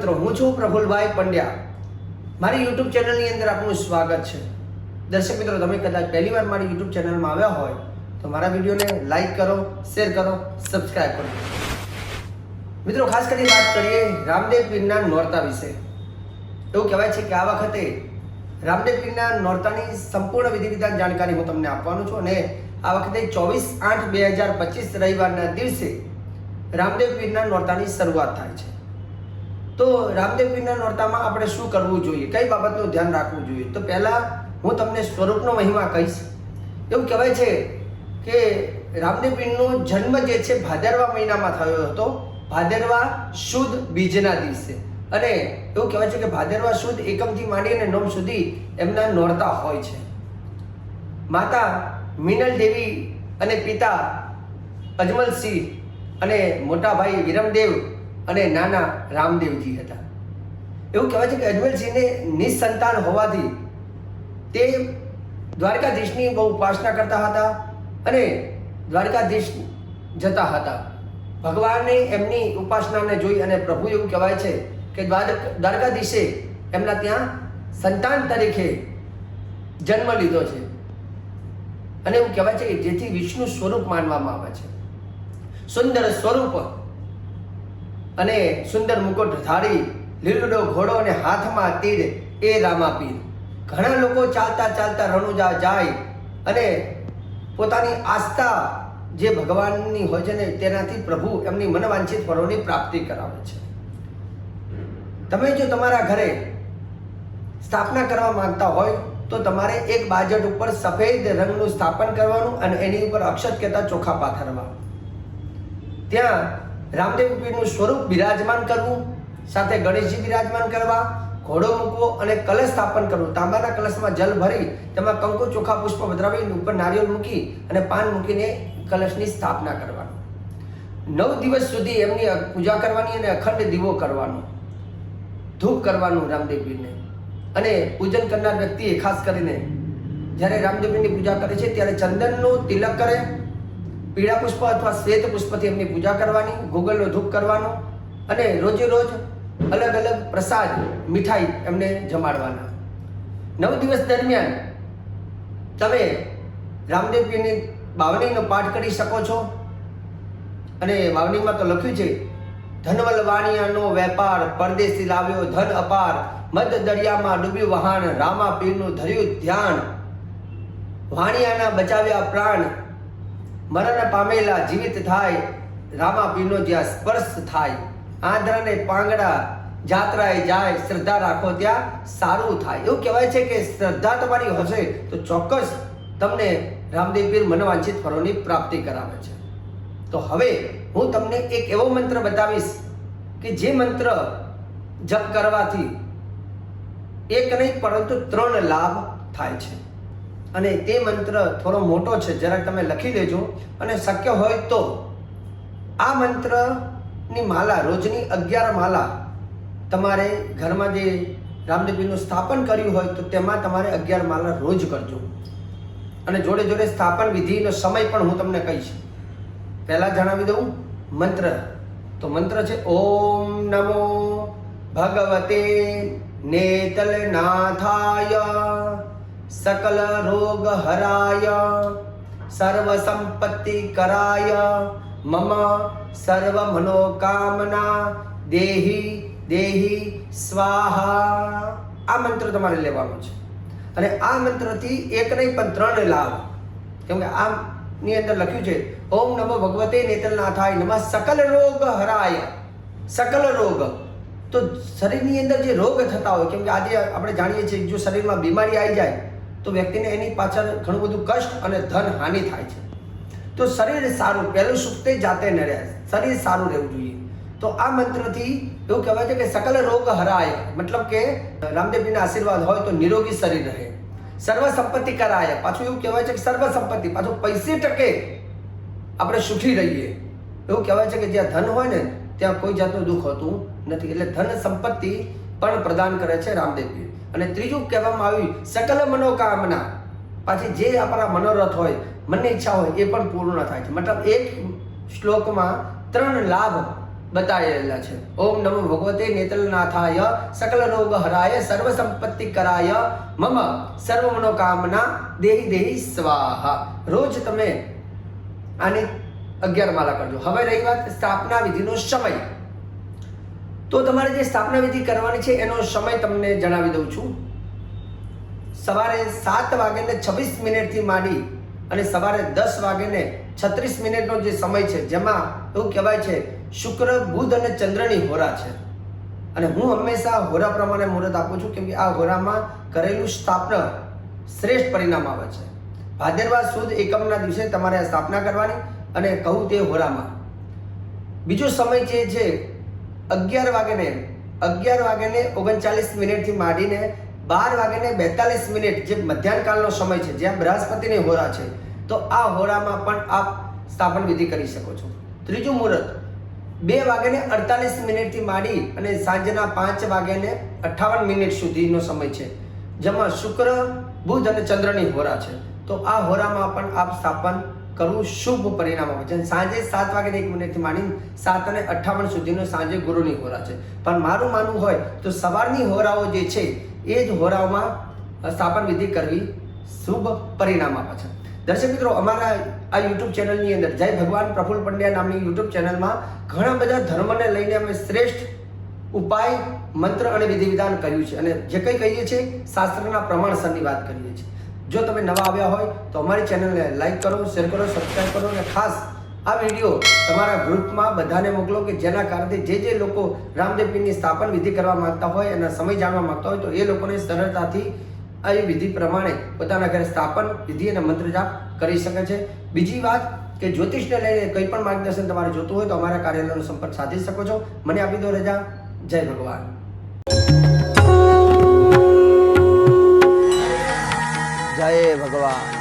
મિત્રો, હું છું પ્રફુલભાઈ પંડ્યા. મારી યુટ્યુબ ચેનલની અંદર આપનું સ્વાગત છે. દર્શક મિત્રો, તમે કદાચ પહેલી વાર મારી યુટ્યુબ ચેનલમાં આવ્યા હોય, તો મારા વિડીયોને લાઈક કરો શેર કરો સબસ્ક્રાઈબ કરો. મિત્રો, ખાસ કરી વાત કરીએ રામદેવ પીરના નોરતા વિશે. એવું કહેવાય છે કે આ વખતે રામદેવ પીરના નોરતાની સંપૂર્ણ વિધિ વિધાન જાણકારી હું તમને આપવાનું છું અને આ વખતે ચોવીસ આઠ બે હજાર પચીસ રવિવારના દિવસે રામદેવ પીરના નોરતાની શરૂઆત થાય છે. તો રામદેવ પીરના નોરતામાં આપણે શું કરવું જોઈએ? કઈ બાબતનું ધ્યાન રાખવું જોઈએ? તો પહેલાં હું તમને સ્વરૂપનો મહિમા કહીશ. એવું કહેવાય છે કે રામદેવ પીરનો જન્મ જે છે ભાદરવા મહિનામાં થયો હતો. ભાદરવા શુદ્ધ બીજના દિવસે. અને એવું કહેવાય છે કે ભાદરવા શુદ્ધ એકમથી માંડી અને નોમ સુધી એમના નોરતા હોય છે. માતા મિનલ દેવી અને પિતા અજમલસિંહ અને મોટા ભાઈ વિરમદેવ અને નાના રામદેવજી હતા. એવું કહેવાય છે કે અજમલસિંહને નિસંતાન હોવાથી તે દ્વારકાધીશની બહુ ઉપાસના કરતા હતા અને દ્વારકાધીશ જતા હતા. ભગવાને એમની ઉપાસનાને જોઈ અને પ્રભુ એવું કહેવાય છે કે દ્વાર- દ્વારકાધીશે એમના ત્યાં સંતાન તરીકે જન્મ લીધો છે. અને એવું કહેવાય છે કે જેથી વિષ્ણુ સ્વરૂપ માનવામાં આવે છે. સુંદર સ્વરૂપ અને સુંદર મુકુટ ધારી લીલુડો ઘોડો અને હાથમાં તીર એ રામાપીર. ઘણા લોકો ચાલતા ચાલતા રણુજા જાય અને પોતાની આસ્થા જે ભગવાનની હોય છે ને તેનાથી પ્રભુ એમની મનવાંછિત ફળોની પ્રાપ્તિ કરાવે છે. તમે જો તમારા ઘરે સ્થાપના કરવા માંગતા હોય તો તમારે એક બાજટ ઉપર સફેદ રંગનું સ્થાપન કરવાનું અને એની ઉપર અક્ષત કહેતા ચોખા પાથરવા. ત્યાં રામદેવ પીરનું સ્વરૂપ બિરાજમાન કરવું, સાથે ગણેશજી બિરાજમાન કરવા, ઘોડો મૂકવો અને કલશ સ્થાપન કરવું. તાંબાના કલશમાં જલ ભરી, તેમાં કંકુ, ચોખા, પુષ્પ વધરાવી ઉપર નારિયેળ મૂકી અને પાન મૂકીને કલશની સ્થાપના કરવાની. નવ દિવસ સુધી એમની પૂજા કરવાની અને અખંડ દીવો કરવાનો. ધૂપ કરવાનું રામદેવપીરને અને પૂજન કરનાર વ્યક્તિએ ખાસ કરીને જ્યારે રામદેવપીરની પૂજા કરે છે, ત્યારે ચંદનનું તિલક કરે પીળા પુષ્પ અથવા શ્વેત પુષ્પથી એમની પૂજા કરવાની, ગોગલનો ધૂપ કરવાનો અને રોજે રોજ અલગ અલગ પ્રસાદ, મીઠાઈ એમને જમાડવાના. નવ દિવસ દરમિયાન તમે રામદેવજીની બાવણીનો પાઠ કરી શકો છો. અને વાવણીમાં તો લખ્યું છે ધનવલ વાણિયાનો વેપાર પરદેશી લાવ્યો ધન અપાર, મધ દરિયામાં ડૂબ્યું વહાણ રામા પીરનું ધર્યું ધ્યાન. વાણિયાના બચાવ્યા પ્રાણ મરણ પામેલા જીવિત થાય, રામા પીરનો જ્યાં સ્પર્શ થાય, આંધ્રને પાંગડા જાત્રાએ જાય, શ્રદ્ધા રાખો ત્યાં સારું થાય. એવું કહેવાય છે કે શ્રદ્ધા તમારી હશે તો ચોક્કસ તમને રામદેવ પીર મનવાંછિત ફળોની પ્રાપ્તિ કરાવે છે. તો હવે હું તમને એક એવો મંત્ર બતાવીશ કે જે મંત્ર જપ કરવાથી એક નહીં, પરંતુ ત્રણ લાભ થાય છે. અને તે મંત્ર થોડો મોટો છે, જરાક તમે લખી લેજો. અને શક્ય હોય તો આ મંત્રની માલા, રોજની અગિયાર માલા તમારે ઘરમાં જે રામદેવીનું સ્થાપન કર્યું હોય તો તેમાં તમારે અગિયાર માલા રોજ કરજો. અને જોડે જોડે સ્થાપન વિધિનો સમય પણ હું તમને કહીશ. પહેલાં જણાવી દઉં, મંત્ર. તો મંત્ર છે, ઓમ નમો ભગવતે નેતલનાથાય સકલ રોગ હરાય सर्व संपत्ति કરાય મમ સર્વ મનોકામના દેહી દેહી સ્વાહા આ મંત્ર તમારે લેવાનો છે. અને આ મંત્રથી એક નહીં પણ ત્રણ લાભ. કેમ કે આ ની અંદર લખ્યું છે, ઓમ નમો ભગવતે નેતલનાથાય નમઃ. સકલ રોગ હરાય. સકલ રોગ. તો શરીરની અંદર જે રોગ થતા હોય, કેમ કે આજે આપણે જાણીએ છીએ જો શરીરમાં બીમારી આવી જાય તો વ્યક્તિને એની પાછળ ઘણું બધું કષ્ટ અને ધન હાનિ થાય છે. તો શરીર સારું, પહેલું સુખ તે જાતે ન રહે. શરીર સારું રહેવું જોઈએ. તો આ મંત્રથી એવું કહેવાય છે કે સકલ રોગ હરાય. મતલબ કે રામદેવજીના આશીર્વાદ હોય તો નિરોગી શરીર રહે. સર્વ સંપત્તિ કરાય. પાછું એવું કહેવાય છે કે સર્વ સંપત્તિ, પાછું પૈસે ટકે આપણે સુખી રહીએ. એવું કહેવાય છે કે જ્યાં ધન હોય ને, ત્યાં કોઈ જાતનું દુઃખ હોતું નથી. એટલે ધન સંપત્તિ પણ પ્રદાન કરે છે રામદેવજી. અને ત્રીજું કહેવામાં આવ્યું, સકલ મનોકામના. પાછી જે આપણા મનોરથ હોય, મનની ઈચ્છા હોય, એ પણ પૂર્ણ થાય છે. મતલબ એક શ્લોકમાં ત્રણ લાભ બતાવેલા છે. ઓમ નમો ભગવતે નેત્રનાથાય સકલ રોગ હરાય, સર્વ સંપત્તિ કરાય, મમ સર્વ મનોકામના, દેહી દેહી સ્વાહા. રોજ તમે આની અગિયાર માલા કરજો. હવે રહી વાત સ્થાપના વિધિનો સમય. તો તમારે જે સ્થાપના વિધિ કરવાની છે, એનો સમય તમને જણાવી દઉં છું. સવારે સાત વાગ્યાને છવ્વીસ મિનિટથી માંડી અને સવારે દસ વાગ્યાને છત્રીસ મિનિટનો જે સમય છે, જેમાં એવું કહેવાય છે, શુક્ર, બુધ અને ચંદ્રની હોરા છે. અને હું હંમેશા હોરા પ્રમાણે મુહૂર્ત આપું છું, કેમ કે આ હોરામાં કરેલું સ્થાપના શ્રેષ્ઠ પરિણામ આવે છે. ભાદરવા સુદ એકમના દિવસે તમારે આ સ્થાપના કરવાની અને કહું તે હોરામાં. બીજો સમય જે છે અગિયાર વાગ્યાને અગિયાર વાગ્યાને ઓગણચાલીસ મિનિટથી માંડીને બાર વાગ્યાને બેતાલીસ મિનિટ જે મધ્યાહનકાળનો સમય છે જ્યાં બૃહસ્પતિની હોરા છે, તો આ હોરામાં પણ આપ સ્થાપન વિધિ કરી શકો છો. ત્રીજું મુહૂર્ત, બે વાગ્યાને અડતાલીસ મિનિટથી માંડી અને સાંજના પાંચ વાગ્યાને અઠ્ઠાવન મિનિટ સુધીનો સમય છે, જેમાં શુક્ર, બુધ અને ચંદ્રની હોરા છે. તો આ હોરામાં પણ આપ સ્થાપન કરવું શુભ પરિણામ આવે છે. અને સાંજે સાત વાગે એક મિનિટથી માંડીને સાત અને અઠ્ઠાવન સુધીનો સાંજે ગુરુની હોરા છે. પણ મારું માનવું હોય તો સવારની હોરાઓ જે છે, એ જ હોરાઓમાં સ્થાપન વિધિ કરવી શુભ પરિણામ આપે છે. દર્શક મિત્રો, અમારા આ યુટ્યુબ ચેનલની અંદર જય ભગવાન પ્રફુલ પંડ્યા નામની યુટ્યુબ ચેનલમાં ઘણા બધા ધર્મને લઈને અમે શ્રેષ્ઠ ઉપાય, મંત્ર અને વિધિ વિધાન કર્યું છે. અને જે કંઈ કહીએ છીએ, શાસ્ત્રના પ્રમાણસરની વાત કરીએ છીએ. જો તમે નવા આવ્યા હોય તો અમારી ચેનલને લાઈક કરો, શેર કરો સબસ્ક્રાઈબ કરો અને ખાસ આ વીડિયો તમારા ગ્રુપમાં બધાને મોકલો કે જેના કારણે જે જે લોકો રામદેવપીની સ્થાપન વિધિ કરવા માંગતા હોય અને સમય જાણવા માંગતા હોય તો એ લોકોને સરળતાથી આ વિધિ પ્રમાણે પોતાના ઘરે સ્થાપન વિધિ અને મંત્ર જાપ કરી શકે છે. બીજી વાત કે જ્યોતિષને લઈને કંઈ પણ માર્ગદર્શન તમારે જોતું હોય તો અમારા કાર્યાલયનો સંપર્ક સાધી શકો છો. મને આપી દો રજા. જય ભગવાન. जय भगवान